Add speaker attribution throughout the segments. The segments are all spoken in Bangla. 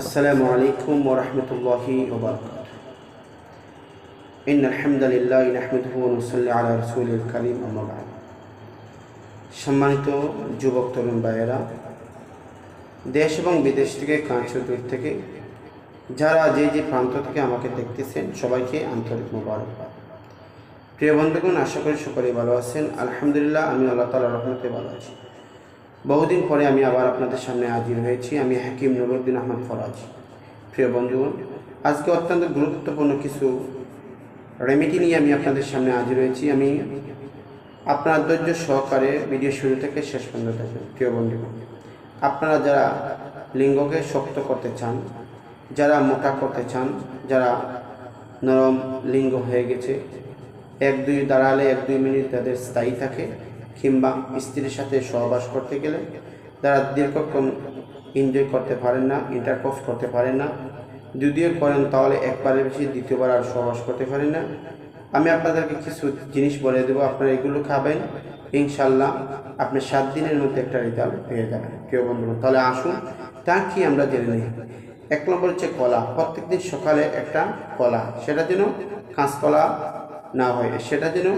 Speaker 1: আসসালামু আলাইকুম ওরহমতুল্লাহি ইন আলহামদুলিল্লাহ নাহমুদুল্লাহ আলা রসুল করিম আমবাদ সম্মানিত যুবক, তরুণ ভাইয়েরা, দেশ এবং বিদেশ থেকে কাঁচ দূর থেকে, যারা যে যে প্রান্ত থেকে আমাকে দেখতেছেন, সবাইকে আন্তরিক মোবারকবাদ। প্রিয় বন্ধুগণ, আশা করি সকলেই ভালো আছেন। আলহামদুলিল্লাহ, আমি আল্লাহ তালা রহমতে ভালো আছি। বহুদিন পরে আমি আবার আপনাদের সামনে হাজির হয়েছি। আমি হাকিম নুরুদ্দিন আহমদ ফরাজ। প্রিয় বন্ধুগণ, আজকে অত্যন্ত গুরুত্বপূর্ণ কিছু রেমেডি নিয়ে আমি আপনাদের সামনে হাজির হয়েছি। আমি আপনার ধৈর্য সহকারে ভিডিও শুরু থেকে শেষ পর্যন্ত দেখবেন প্রিয় বন্ধুগণ, আপনারা যারা লিঙ্গকে শক্ত করতে চান, যারা মোটা করতে চান, যারা নরম লিঙ্গ হয়ে গেছে, এক দুই দাঁড়ালে এক দুই মিনিট তাদের স্থায়ী থাকে। কিংবা স্ত্রীর সাথে সহবাস করতে গেলে যারা দীর্ঘক্ষণ এনজয় করতে পারেন না ইন্টারকোর্স করতে পারেন না। যদিও করেন, তাহলে একবারের বেশি, দ্বিতীয়বার আর সহবাস করতে পারেন না। আমি আপনাদেরকে কিছু জিনিস বলে দেবো, আপনারা এগুলো খাবেন ইনশাল্লাহ আপনি সাত দিনের মধ্যে একটা রেজাল্ট পেয়ে যাবেন। প্রিয় বন্ধুগণ তাহলে আসুন, তা কি আমরা জেনে নিই। এক নম্বর হচ্ছে কলা, প্রত্যেকদিন সকালে একটা কলা, সেটা যেন কাঁচকলা না হয়, সেটা যেন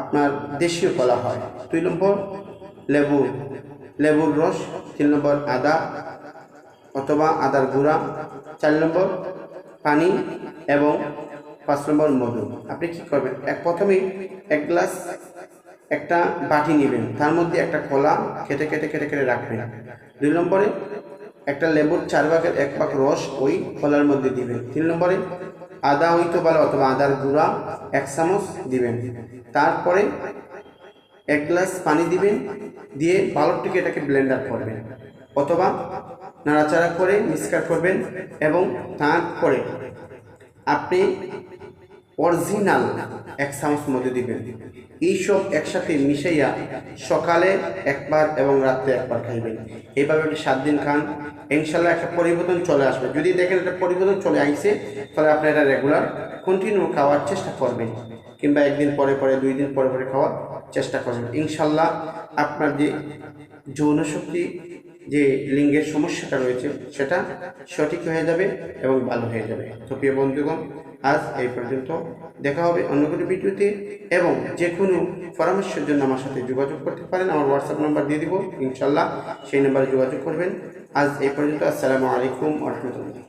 Speaker 1: আপনার দেশীয় কলা হয়। দুই নম্বর, লেবু। লেবুর রস, তিন নম্বর, আদা অথবা আদার গুঁড়া। চার নম্বর, পানি এবং পাঁচ নম্বর, মধু। আপনি কি করবেন? এক প্রথমে এক গ্লাস একটা বাটি নেবেন। তার মধ্যে একটা কলা কেটে কেটে কেটে কেটে রাখবেন। দুই নম্বরে একটা লেবুর চার ভাগের এক ভাগ রস ওই কলার মধ্যে দিবেন। তিন নম্বরে আদা হইতে পারে অথবা আদার গুঁড়া এক চামচ দিবেন। তারপরে এক গ্লাস পানি দিবেন, দিয়ে বালকটিকে এটাকে ব্লেন্ডার করবেন অথবা নাড়াচাড়া করে মিক্সকার করবেন এবং তারপরে আপনি অরিজিনাল এক চামচ মধ্যে দিবেন। এইসব একসাথে মিশাইয়া সকালে একবার এবং রাত্রে একবার খাইবেন। এইভাবে আপনি সাত দিন খান। ইনশাল্লাহ একটা পরিবর্তন চলে আসবে। যদি দেখেন একটা পরিবর্তন চলে আসছে তাহলে আপনি এটা রেগুলার কন্টিনিউ খাওয়ার চেষ্টা করবেন। কিংবা একদিন পরে পরে, দুই দিন পরে পরে খাওয়ার চেষ্টা করবেন। ইনশাল্লাহ আপনার যে যৌনশক্তি যে লিঙ্গের সমস্যাটা রয়েছে, সেটা সঠিক হয়ে যাবে এবং ভালো হয়ে যাবে। তো প্রিয় বন্ধুগণ আজ এই পর্যন্ত। দেখা হবে অন্য কোনো ভিডিওতে এবং যে কোনো পরামর্শের জন্য আমার সাথে যোগাযোগ করতে পারেন। আমার হোয়াটসঅ্যাপ নাম্বার দিয়ে দিব ইনশাল্লাহ সেই নাম্বারে যোগাযোগ করবেন। আজ এই পর্যন্ত, আসসালামু আলাইকুম রহমতুল্লাহ।